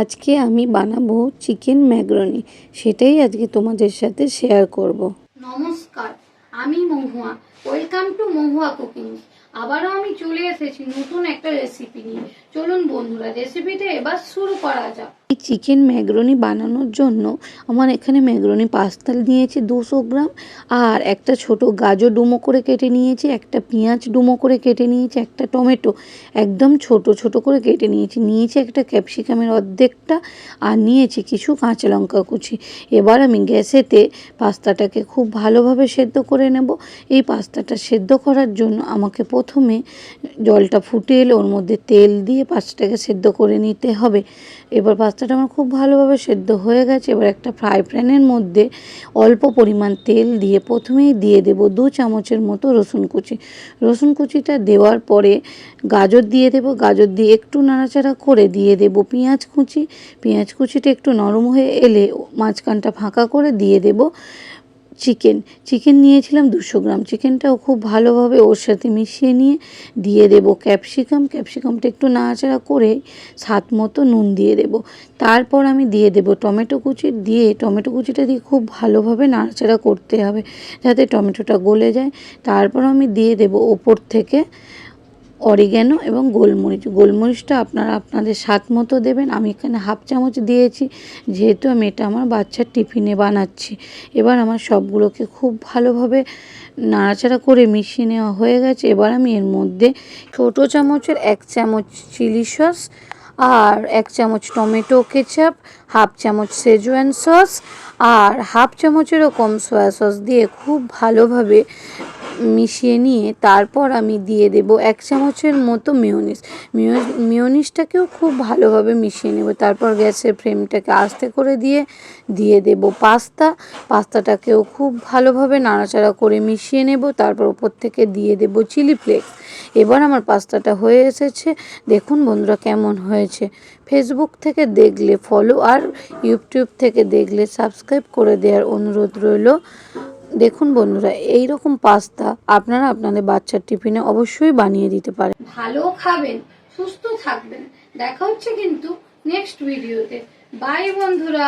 আজকে আমি বানাবো চিকেন ম্যাগরনি। সেটাই আজকে তোমাদের সাথে শেয়ার করব। নমস্কার, আমি Mahua. Welcome to Mahua cooking আবারও আমি চলে এসেছি নতুন একটা রেসিপি নিয়ে। চলুন বন্ধুরা রেসিপিটা এবার শুরু করা যাক। চিকেন ম্যাগরনি বানানোর জন্য আমার এখানে ম্যাগরনি পাস্তা নিয়েছি দুশো গ্রাম, আর একটা ছোট গাজর ডুমো করে কেটে নিয়েছি, একটা পেঁয়াজ ডুমো করে কেটে নিয়েছি, একটা টমেটো একদম ছোট ছোট করে কেটে নিয়েছি নিয়েছি একটা ক্যাপসিকামের অর্ধেকটা, আর নিয়েছি কিছু কাঁচা লঙ্কা কুচি। এবার আমি গ্যাসেতে পাস্তাটাকে খুব ভালোভাবে সেদ্ধ করে নেব। এই পাস্তাটা সেদ্ধ করার জন্য আমাকে প্রথমে জলটা ফুটে এলে ওর মধ্যে তেল দিয়ে পাস্তাটাকে সেদ্ধ করে নিতে হবে। এবার পাস্তাটা আমার খুব ভালোভাবে সেদ্ধ হয়ে গেছে। এবার একটা ফ্রাই প্যানের মধ্যে অল্প পরিমাণ তেল দিয়ে প্রথমেই দিয়ে দেব দু চামচের মতো রসুন কুচি। রসুন কুচিটা দেওয়ার পরে গাজর দিয়ে দেব, গাজর দিয়ে একটু নাড়াচাড়া করে দিয়ে দেব পেঁয়াজ কুচি। পেঁয়াজ কুচিটা একটু নরম হয়ে এলে মাঝখানটা ফাঁকা করে দিয়ে দেব। চিকেন চিকেন নিয়েছিলাম দুশো গ্রাম। চিকেনটাও খুব ভালোভাবে ওর সাথে মিশিয়ে নিয়ে দিয়ে দেব ক্যাপসিকাম ক্যাপসিকামটা একটু নাড়াচাড়া করে স্বাদ মতো নুন দিয়ে দেব। তারপর আমি দিয়ে দেব টমেটো কুচি। দিয়ে টমেটো কুচিটা দিয়ে খুব ভালোভাবে নাড়াচাড়া করতে হবে যাতে টমেটোটা গলে যায়। তারপর আমি দিয়ে দেব ওপর থেকে অরিগ্যানো এবং গোলমরিচ। গোলমরিচটা আপনারা আপনাদের স্বাদ মতো দেবেন। আমি এখানে হাফ চামচ দিয়েছি, যেহেতু আমি এটা আমার বাচ্চার টিফিনে বানাচ্ছি। এবার আমার সবগুলোকে খুব ভালোভাবে নাড়াচাড়া করে মিশিয়ে নেওয়া হয়ে গেছে। এবার আমি এর মধ্যে ছোটো চামচের এক চামচ চিলি সস আর এক চামচ টমেটো কেচাপ, হাফ চামচ সেজওয়ান সস আর হাফ চামচেরও কম সয়া সস দিয়ে খুব ভালোভাবে মিশিয়ে নিয়ে তারপর আমি দিয়ে দেব এক চামচের মতো মেয়োনিজ। মেয়োনিজটাকেও খুব ভালোভাবে মিশিয়ে নেব। তারপর গ্যাসের ফ্লেমটাকে আস্তে করে দিয়ে দিয়ে দেব পাস্তা। পাস্তাটাকেও খুব ভালোভাবে নাড়াচাড়া করে মিশিয়ে নেব। তারপর ওপর থেকে দিয়ে দেব চিলি ফ্লেক্স। এবার আমার পাস্তাটা হয়ে এসেছে। দেখুন বন্ধুরা কেমন হয়েছে। ফেসবুক থেকে দেখলে ফলো আর ইউটিউব থেকে দেখলে সাবস্ক্রাইব করে দেওয়ার অনুরোধ রইল। দেখুন বন্ধুরা এই রকম পাস্তা আপনারা আপনাদের বাচ্চার টিফিনে অবশ্যই বানিয়ে দিতে পারেন। ভালো খাবেন, সুস্থ থাকবেন। দেখা হচ্ছে কিন্তু নেক্সট ভিডিওতে বাই বন্ধুরা।